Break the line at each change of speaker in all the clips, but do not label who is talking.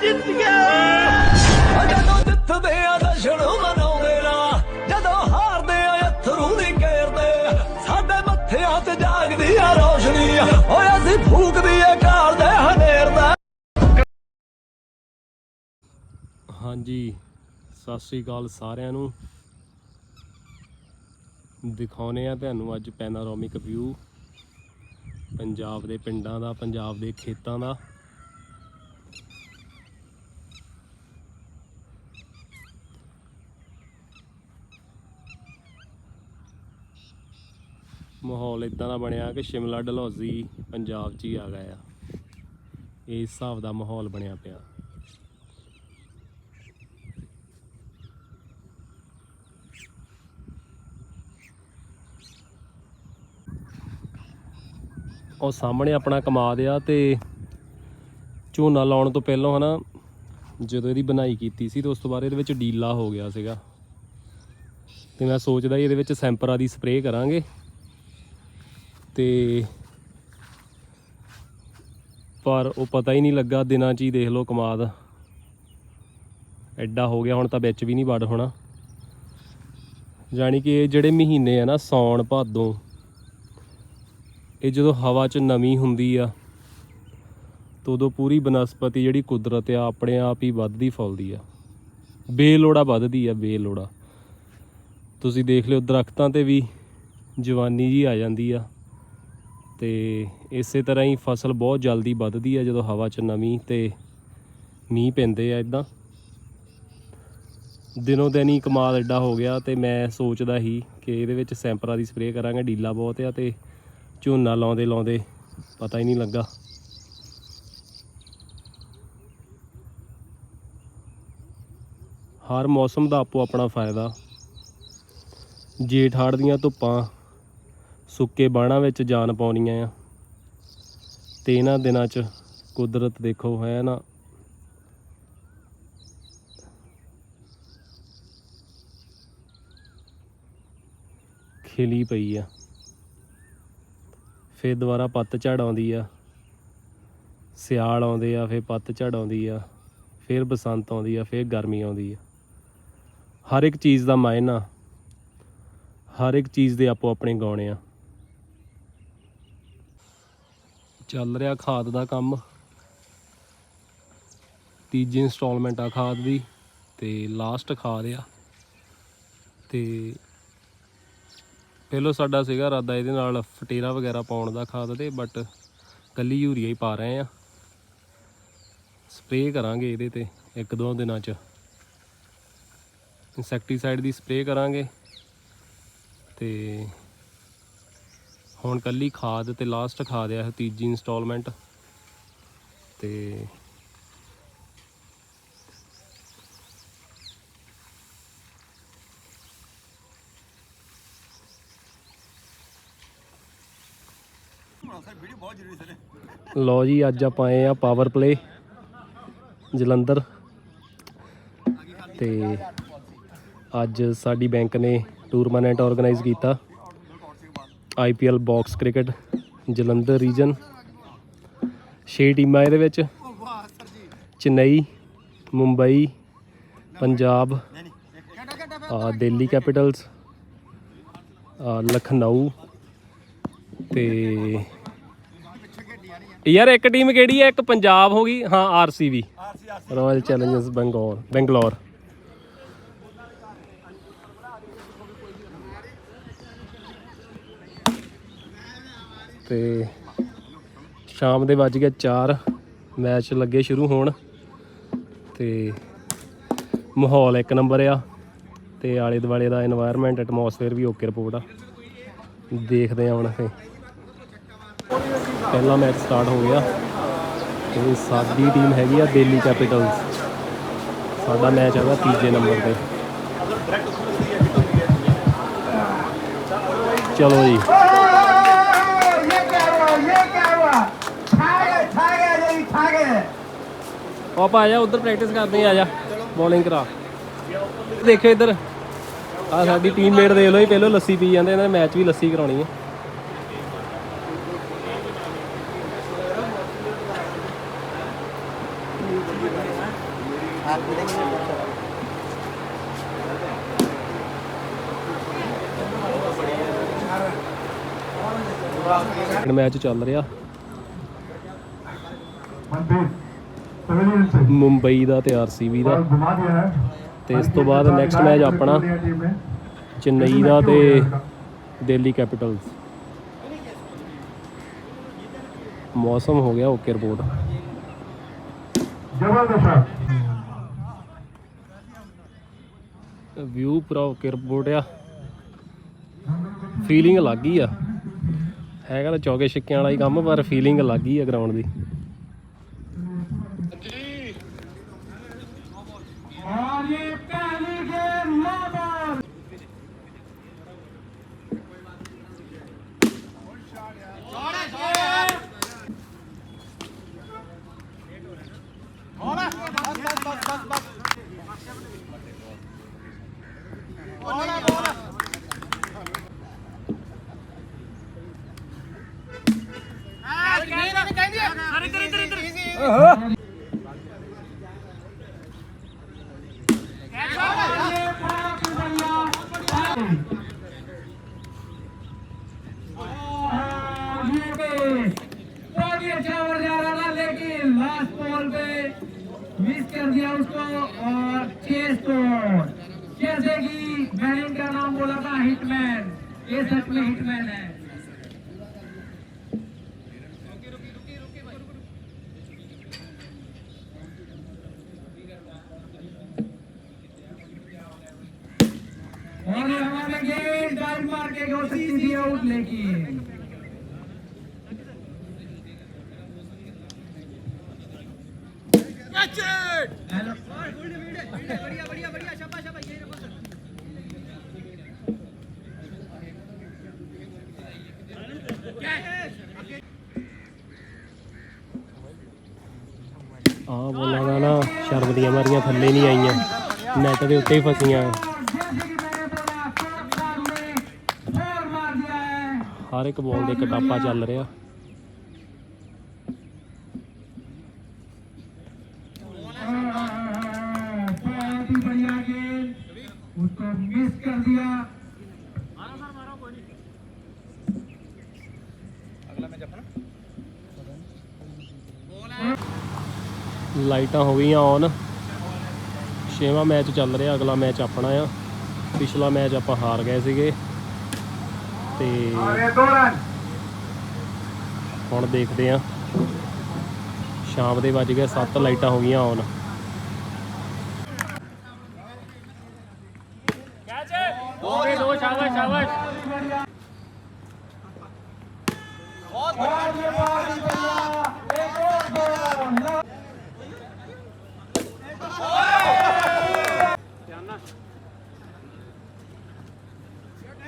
ਜਿੱਤ ਗਏ
ਜਦੋਂ ਜਿੱਤਦੇ ਆ ਜਸ਼ਨ ਮਨਾਉਂਦੇ ਨਾ। ਜਦੋਂ ਹਾਰਦੇ ਆ, ਅਥਰੂ ਨਹੀਂ ਕੇਰਦੇ ਸਾਡੇ ਮੱਥਿਆਂ ਤੇ ਜਾਗਦੀ ਆ ਰੋਸ਼ਨੀ। ਓਏ, ਅਸੀਂ ਫੂਕਦੀ ਆ ਕਾਲ ਦੇ ਹਨੇਰ ਦਾ।
ਹਾਂਜੀ, ਸਤਿ ਸ੍ਰੀ ਅਕਾਲ ਸਾਰਿਆਂ ਨੂੰ। ਦਿਖਾਉਨੇ ਆ ਤੁਹਾਨੂੰ ਅੱਜ ਪੈਨਾਰੋਮਿਕ ਵਿਊ। ਪੰਜਾਬ ਦੇ ਪਿੰਡਾਂ ਦਾ, ਪੰਜਾਬ ਦੇ ਖੇਤਾਂ ਦਾ। ਮਾਹੌਲ ਇਦਾਂ ਦਾ ਬਣਿਆ ਕਿ ਸ਼ਿਮਲਾ, ਡਲਹੌਜ਼ੀ, ਪੰਜਾਬ 'ਚ ਹੀ ਆ ਗਿਆ ਆ। ਇਸ ਹਿਸਾਬ ਦਾ ਮਾਹੌਲ ਬਣਿਆ ਪਿਆ। ਉਹ ਸਾਹਮਣੇ ਆਪਣਾ ਕਮਾਦ ਆ ਤੇ ਝੋਨਾ ਲਾਉਣ ਤੋਂ ਪਹਿਲਾਂ ਹਨਾ, ਜਦੋਂ ਇਹਦੀ ਬਣਾਈ ਕੀਤੀ ਸੀ ਤੇ ਉਸ ਤੋਂ ਬਾਅਦ ਇਹਦੇ ਵਿੱਚ ਡੀਲਾ ਹੋ ਗਿਆ ਸੀਗਾ। ਤੇ ਮੈਂ ਸੋਚਦਾ ਸੀ ਇਹਦੇ ਵਿੱਚ ਸੈਂਪਰਾ ਦੀ ਸਪਰੇਅ ਕਰਾਂਗੇ। ਤੇ ਪਰ ਉਹ ਪਤਾ ਹੀ ਨਹੀਂ ਲੱਗਾ, ਦਿਨਾਂ 'ਚ ਹੀ ਦੇਖ ਲਓ ਕਮਾਦ। ਐਡਾ ਹੋ ਗਿਆ, ਹੁਣ ਤਾਂ ਵਿੱਚ ਵੀ ਨਹੀਂ ਵੱਡ ਹੋਣਾ। ਜਾਣੀ ਕਿ ਇਹ ਜਿਹੜੇ ਮਹੀਨੇ ਆ ਨਾ, ਸੌਣ ਭਾਦੋਂ, ਇਹ ਜਦੋਂ ਹਵਾ 'ਚ ਨਮੀ ਹੁੰਦੀ ਆ, ਤਾਂ ਉਦੋਂ ਪੂਰੀ ਬਨਸਪਤੀ ਜਿਹੜੀ ਕੁਦਰਤ ਆ, ਆਪਣੇ ਆਪ ਹੀ ਵੱਧਦੀ ਫੁੱਲਦੀ ਆ। ਬੇਲੋੜਾ ਵੱਧਦੀ ਆ, ਬੇਲੋੜਾ। ਤੁਸੀਂ ਦੇਖ ਲਿਓ, ਦਰਖਤਾਂ ਤੇ ਵੀ ਜਵਾਨੀ ਜੀ ਆ ਜਾਂਦੀ ਆ। ਤੇ ਇਸੇ ਤਰ੍ਹਾਂ ਹੀ ਫਸਲ ਬਹੁਤ ਜਲਦੀ ਵੱਧਦੀ ਹੈ ਜਦੋਂ ਹਵਾ 'ਚ ਨਮੀ ਤੇ ਮੀਂਹ ਪੈਂਦੇ ਆ ਇਦਾਂ। ਦਿਨੋ ਦਿਨ ਹੀ ਕਮਾਲ ਐਡਾ ਹੋ ਗਿਆ ਤੇ ਮੈਂ ਸੋਚਦਾ ਸੀ ਕਿ ਇਹਦੇ ਵਿੱਚ ਸੈਂਪਰਾਂ ਦੀ ਸਪਰੇਅ ਕਰਾਂਗੇ, ਡੀਲਾ ਬਹੁਤ ਆ ਤੇ ਝੋਨਾ ਲਾਉਂਦੇ ਲਾਉਂਦੇ ਪਤਾ ਹੀ ਨਹੀਂ ਲੱਗਾ। ਹਰ ਮੌਸਮ ਦਾ ਆਪੋ ਆਪਣਾ ਫਾਇਦਾ। ਜੇਠ ਹਾੜ ਦੀਆਂ ਧੁੱਪਾਂ ਸੁੱਕੇ ਬਾਣਾ ਵਿੱਚ ਜਾਨ ਪਾਉਣੀਆਂ ਆ। ਤੇ ਇਹਨਾਂ ਦਿਨਾਂ 'ਚ ਕੁਦਰਤ ਦੇਖੋ ਹੈ ਨਾ। ਖਿਲੀ ਪਈ ਆ। ਫਿਰ ਦੁਬਾਰਾ ਪੱਤ ਝੜ ਆਉਂਦੀ ਆ। ਸਿਆਲ ਆਉਂਦੇ ਆ, ਫਿਰ ਪੱਤ ਝੜ ਆਉਂਦੀ ਆ। ਫਿਰ ਬਸੰਤ ਆਉਂਦੀ ਆ, ਫਿਰ ਗਰਮੀ ਆਉਂਦੀ ਆ। ਹਰ ਇੱਕ ਚੀਜ਼ ਦਾ ਮਾਇਨਾ, ਹਰ ਇੱਕ ਚੀਜ਼ ਦੇ ਆਪੋ ਆਪਣੇ ਗਾਉਣੇ ਆ। ਚੱਲ ਰਿਹਾ ਖਾਦ ਦਾ ਕੰਮ। ਤੀਜੀ ਇੰਸਟਾਲਮੈਂਟ ਆ ਖਾਦ ਦੀ ਤੇ ਲਾਸਟ ਖਾਦ ਆ। ਤੇ ਪਹਿਲੋਂ ਸਾਡਾ ਸੀਗਾ ਇਰਾਦਾ ਇਹਦੇ ਨਾਲ ਫਟੇਰਾ ਵਗੈਰਾ ਪਾਉਣ ਦਾ ਖਾਦ ਤੇ ਬਟ ਕੱਲੀ ਯੂਰੀਆ ਹੀ ਪਾ ਰਹੇ ਆ। ਸਪਰੇਅ ਕਰਾਂਗੇ ਇਹਦੇ ਤੇ ਇੱਕ ਦੋ ਦਿਨਾਂ ਚ। ਇਨਸੈਕਟੀਸਾਈਡ ਦੀ ਸਪਰੇਅ ਕਰਾਂਗੇ। ਤੇ ਹੁਣ ਕੱਲੀ ਖਾਦ ਤੇ ਲਾਸਟ ਖਾਦ ਆ ਇਹ ਤੀਜੀ ਇਨਸਟਾਲਮੈਂਟ ਤੇ ਲਓ ਜੀ, ਅੱਜ ਆਪਾਂ ਆਏ ਆ ਪਾਵਰ ਪਲੇ ਜਲੰਧਰ। ਤੇ ਅੱਜ ਸਾਡੀ ਬੈਂਕ ਨੇ ਟੂਰਨਾਮੈਂਟ ਆਰਗੇਨਾਈਜ਼ ਕੀਤਾ। IPL box cricket Jalandhar region 6 ਟੀਮਾਂ ਇਹਦੇ ਵਿੱਚ। ਚੇਨਈ ਮੁੰਬਈ ਪੰਜਾਬ ਆ ਦਿੱਲੀ ਕੈਪੀਟਲਸ ਆ ਲਖਨਊ ਤੇ ਯਾਰ ਇੱਕ ਟੀਮ ਕਿਹੜੀ ਹੈ? ਇੱਕ ਪੰਜਾਬ ਹੋ ਗਈ ਹਾਂ RCB royal challengers Bangalore Bangalore. ਤੇ ਸ਼ਾਮ ਦੇ ਵੱਜ ਗਏ 4 ਮੈਚ ਲੱਗੇ ਸ਼ੁਰੂ ਹੋਣ ਤੇ ਮਾਹੌਲ ਇੱਕ ਨੰਬਰ ਆ ਤੇ ਆਲੇ ਦੁਆਲੇ ਦਾ এনवायरमेंट ਐਟਮੋਸਫੇਅਰ ਵੀ ਓਕੇ ਰਿਪੋਰਟ ਆ। ਦੇਖਦੇ ਆ ਹੁਣ ਅਸੀਂ। ਪਹਿਲਾ ਮੈਚ ਸਟਾਰਟ ਹੋ ਗਿਆ ਤੇ ਸਾਡੀ ਟੀਮ ਹੈਗੀ ਆ ਦਿੱਲੀ ਕੈਪੀਟਲਸ ਸਾਡਾ ਮੈਚ ਹੈਗਾ ਤੀਜੇ ਨੰਬਰ ਤੇ। ਚਲੋ ਜੀ। ਆਪਾਂ ਆ ਜਾ, ਉਧਰ ਪ੍ਰੈਕਟਿਸ ਕਰਦੇ ਆ ਜਾ। ਬੋਲਿੰਗ ਕਰਾ। ਦੇਖਿਓ ਇੱਧਰ। ਆ ਸਾਡੀ ਟੀਮਮੇਟ ਦੇਖ ਲਓ ਇਹ ਪਹਿਲਾਂ ਲੱਸੀ ਪੀ ਜਾਂਦੇ, ਇਹਨਾਂ ਮੈਚ ਵੀ ਲੱਸੀ ਕਰਾਉਣੀ ਹੈ। ਮੈਚ ਚੱਲ ਰਿਹਾ।
ਬੰਦੇ
ਮੁੰਬਈ ਦਾ ਤੇ ਆਰਸੀਬੀ ਦਾ। ਤੇ ਇਸ ਤੋਂ ਬਾਅਦ ਨੈਕਸਟ ਮੈਚ ਆਪਣਾ ਚੇਨਈ ਦਾ ਤੇ ਦਿੱਲੀ ਕੈਪੀਟਲਸ। ਮੌਸਮ ਹੋ ਗਿਆ ਓਕੇ ਰਿਪੋਰਟ ਵਿਊ ਪੂਰਾ ਓਕੇ ਰਿਪੋਰਟ ਆ। ਫੀਲਿੰਗ ਅਲੱਗ ਹੀ ਆ। ਹੈਗਾ ਤਾਂ ਚੌਕੇ ਛਿੱਕਿਆਂ ਵਾਲਾ ਹੀ ਕੰਮ, ਪਰ ਫੀਲਿੰਗ ਅਲੱਗ ਹੀ ਆ ਗਰਾਊਂਡ ਦੀ।
मिस कर दिया उसको और छह स्कोर जैसे कि मैंने इनका नाम बोला था हिटमैन। ये सच में हिटमैन है। और हमारे गेंद डाइव मार के सकती थी आउट लेकिन हेलो
ਆਹ ਬੋਲਾਂ ਦਾ ਨਾ, ਸ਼ਰਮ ਦੀਆਂ ਮਾਰੀਆਂ, ਥੱਲੇ ਨਹੀਂ ਆਈਆਂ। ਨੈਟ ਦੇ ਉੱਤੇ ਹੀ ਫਸੀਆਂ। ਹਰ ਇੱਕ ਬੋਲ ਦੇ ਕਟਾਪਾ ਚੱਲ ਰਿਹਾ। ਲਾਈਟਾਂ ਹੋ ਗਈਆਂ ਔਨ ਛੇਵਾਂ ਮੈਚ ਚੱਲ ਰਿਹਾ ਅਗਲਾ ਮੈਚ ਆਪਣਾ ਆ। ਪਿਛਲਾ ਮੈਚ ਆਪਾਂ ਹਾਰ ਗਏ ਸੀਗੇ। ਤੇ ਹੁਣ ਦੇਖਦੇ ਆ। ਸ਼ਾਮ ਦੇ ਵੱਜ ਗਏ ਸੱਤ ਲਾਈਟਾਂ ਹੋ ਗਈਆਂ ਔਨ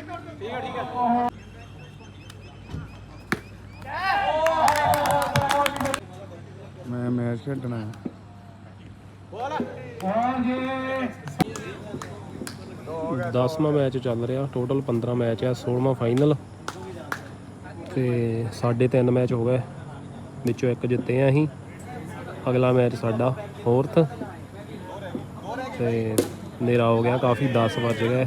ਠੀਕ ਹੈ ਠੀਕ ਹੈ
ਮੈਂ ਮੈਚ ਖੇਡਣਾ ਹੈ।
ਦਸਵਾਂ ਮੈਚ ਚੱਲ ਰਿਹਾ ਟੋਟਲ 15 ਮੈਚ ਆ 16ਵਾਂ ਫਾਈਨਲ ਤੇ ਸਾਡੇ ਤਿੰਨ ਮੈਚ ਹੋ ਗਏ, ਵਿੱਚੋਂ ਇੱਕ ਜਿੱਤੇ ਆ ਅਸੀਂ। ਅਗਲਾ ਮੈਚ ਸਾਡਾ ਫੋਰਥ ਤੇ ਨੇਰਾ ਹੋ ਗਿਆ, ਕਾਫੀ 10 ਵਜ ਗਏ।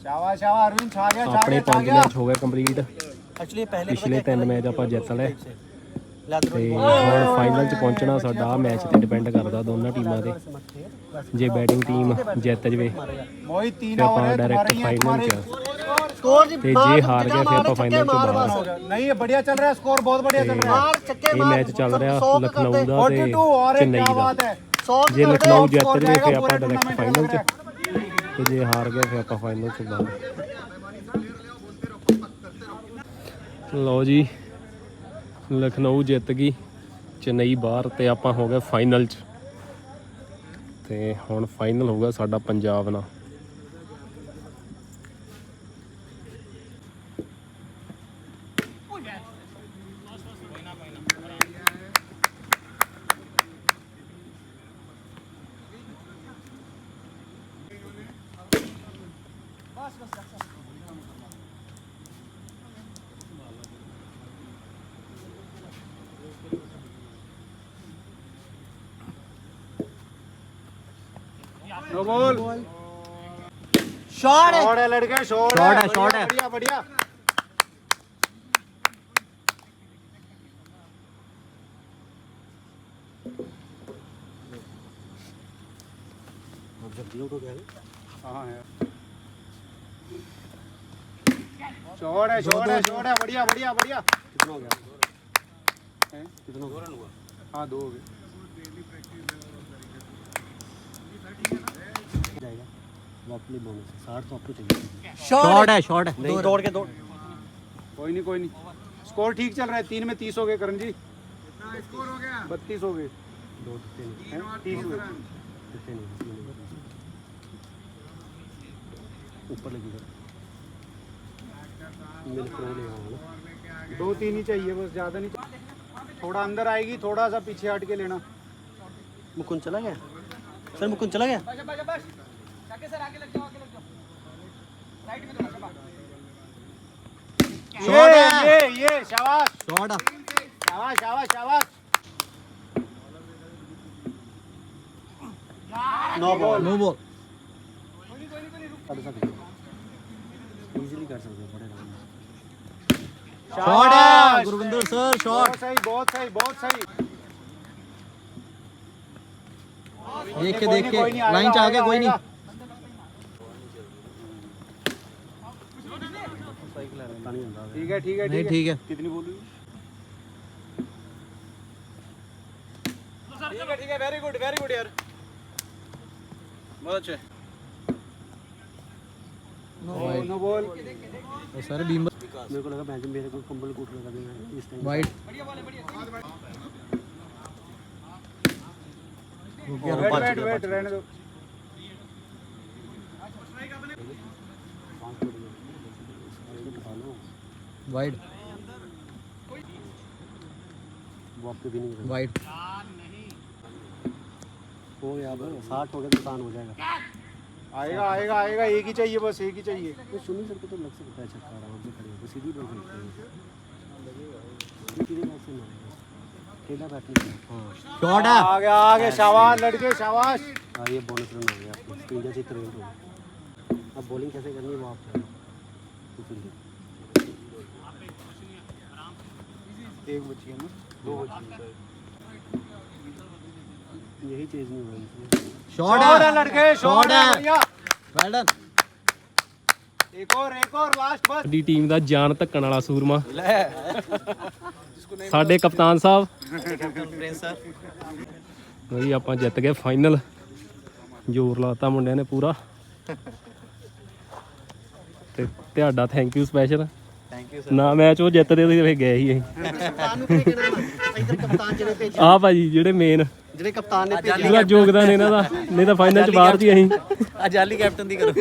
ਸ਼ਾਬਾਸ਼ ਸ਼ਾਬਾਸ਼ ਅਰਵਿੰਦ ਛਾ ਗਿਆ ਛਾ
ਆਪਣੇ
ਗਿਆ
ਪੰਜ
ਗਿਆ।
ਮੈਚ ਹੋ ਗਏ ਕੰਪਲੀਟ
ਐਕਚੁਅਲੀ ਪਹਿਲੇ
ਪਿਛਲੇ ਤਿੰਨ ਮੈਚ ਆਪਾਂ ਜਿੱਤ ਲਏ। ਤੇ ਹੁਣ ਫਾਈਨਲ 'ਚ ਪਹੁੰਚਣਾ ਸਾਡਾ ਆ ਮੈਚ ਤੇ ਡਿਪੈਂਡ ਕਰਦਾ ਦੋਨਾਂ ਟੀਮਾਂ ਤੇ। ਜੇ ਬੈਟਿੰਗ ਟੀਮ ਜਿੱਤ ਜਵੇ ਤੇ ਆਪਾਂ ਡਾਇਰੈਕਟ ਫਾਈਨਲ 'ਚ।
ਸਕੋਰ ਜੀ
ਤੇ ਜੇ ਹਾਰ ਗਏ ਫਿਰ ਆਪਾਂ ਫਾਈਨਲ 'ਚ ਬਾਹਰ।
ਨਹੀਂ ਬੜੀਆ ਚੱਲ ਰਿਹਾ ਸਕੋਰ ਬਹੁਤ ਬੜੀਆ ਚੱਲ ਰਿਹਾ।
ਮਾਰ ਚੱਕੇ ਮਾਰ ਇਹ
ਮੈਚ ਚੱਲ ਰਿਹਾ ਲਖਨਊ ਦਾ ਤੇ ਚੇਨਈ ਦਾ। ਜੇ ਲਖਨਊ ਜਿੱਤ ਜਵੇ
ਤੇ
ਆਪਾਂ ਡਾਇਰੈਕਟ ਫਾਈਨਲ 'ਚ। ਤੇ ਜੇ ਹਾਰ ਗਏ ਫਿਰ ਆਪਾਂ ਫਾਈਨਲ 'ਚ ਬਾਹਰ। ਲਓ ਜੀ। ਲਖਨਊ ਜਿੱਤ ਗਈ, ਚੇਨਈ ਬਾਹਰ ਤੇ ਆਪਾਂ ਹੋ ਗਏ ਫਾਈਨਲ ਚ। ਤੇ ਹੁਣ ਫਾਈਨਲ ਹੋਊਗਾ ਸਾਡਾ ਪੰਜਾਬ ਨਾਲ।
नो बॉल शॉट है. शॉट
है है. है
बढ़िया बढ़िया शॉट हाँ, बढ़िया बढ़िया बढ़िया. कितना हो गया? कितना हाँ दो हो गए।
शॉट है। शॉट है नहीं तोड़ के दो।
कोई नहीं कोई नहीं। स्कोर ठीक चल रहा है तीन में तीस हो गए करण जी। स्कोर हो गया। बत्तीस हो गए। हैं? तीस हुए दो तीन ही चाहिए बस ज़्यादा नहीं। थोड़ा अंदर आएगी थोड़ा सा पीछे हट के लेना।
मुकुंद चला गया? सर मुकुंद चला गया?
ये ये ये शाबाश
शॉट
शाबाश शाबाश शाबाश
no ball no ball shot है गुरविंदर सर शॉट
बहुत सही बहुत सही बहुत सही
देख के
कोई
देख
नहीं, कोई
के
नहीं,
लाइन च
आएगा,
आगे कोई नहीं
आएगा। ठीक है ठीक है
नहीं ठीक है।
कितनी बोली? ठीक है ठीक है वेरी गुड वेरी गुड यार। बहुत अच्छे। No no ball
sir beam
मेरे को लगा मैच मेरे को कंबल कूट लगा देगा इस टाइम
वाइट बढ़िया बॉल है बढ़िया
वेट वेट वेट रहने दो।
वाइट
वो आपके भी नहीं
वाइट
हो गया अब साठ हो गया तो आसान हो जाएगा।
आएगा आएगा आएगा एक ही चाहिए बस एक ही चाहिए।
तो सुनील सर को तो लग सकता है छक्का आराम से खड़े होकर सीधी बॉल खेलते हैं। खेला बैठने हाँ।
शॉट है।
आ गया आ गया शाबाश लड़के शाबाश।
हाँ ये बोनस रन हो गया आपको इंडिया से हो अब बॉलिंग कैसे करनी है वो आप
एक बची है ना
दो बची यही चीज़ नहीं हुआ इसमें
शॉट
शॉट है
है
लड़के
शॉट
शॉट है
है।
बढ़िया
वेल डन
एक और एक और लास्ट बस
ਸਾਡੀ ਟੀਮ ਦਾ ਜਾਨ ਧੱਕਣ ਵਾਲਾ ਸੂਰਮਾ ਸਾਡੇ ਕਪਤਾਨ ਸਾਹਿਬ ਜੀ ਆਪਾਂ ਜਿੱਤ ਗਏ ਫਾਈਨਲ ਜ਼ੋਰ ਲਾਤਾ ਮੁੰਡਿਆਂ ਨੇ ਪੂਰਾ ਤੇ ਤੁਹਾਡਾ thank you special thank you ਨਾ ਮੈਚ ਉਹ ਜਿੱਤਦੇ ਤੁਸੀਂ ਫੇ ਗਏ ਹੀ ਅਸੀਂ।
ਕਪਤਾਨ ਨੂੰ ਕਿਹਨੇ ਕਹਿਣਾ ਇਧਰ ਕਪਤਾਨ ਜਿਹੜੇ ਭੇਜੇ।
ਆ ਭਾਜੀ ਜਿਹੜੇ ਮੇਨ
ਜਿਹੜੇ ਕਪਤਾਨ ਨੇ ਭੇਜੇ।
ਪੂਰਾ ਯੋਗਦਾਨ ਇਹਨਾਂ ਦਾ ਨਹੀਂ ਤਾਂ ਫਾਈਨਲ ਚ ਬਾਹਰ ਜੀ ਅਸੀਂ।
ਅਜਾਲੀ ਕੈਪਟਨ ਦੀ ਕਰੋ।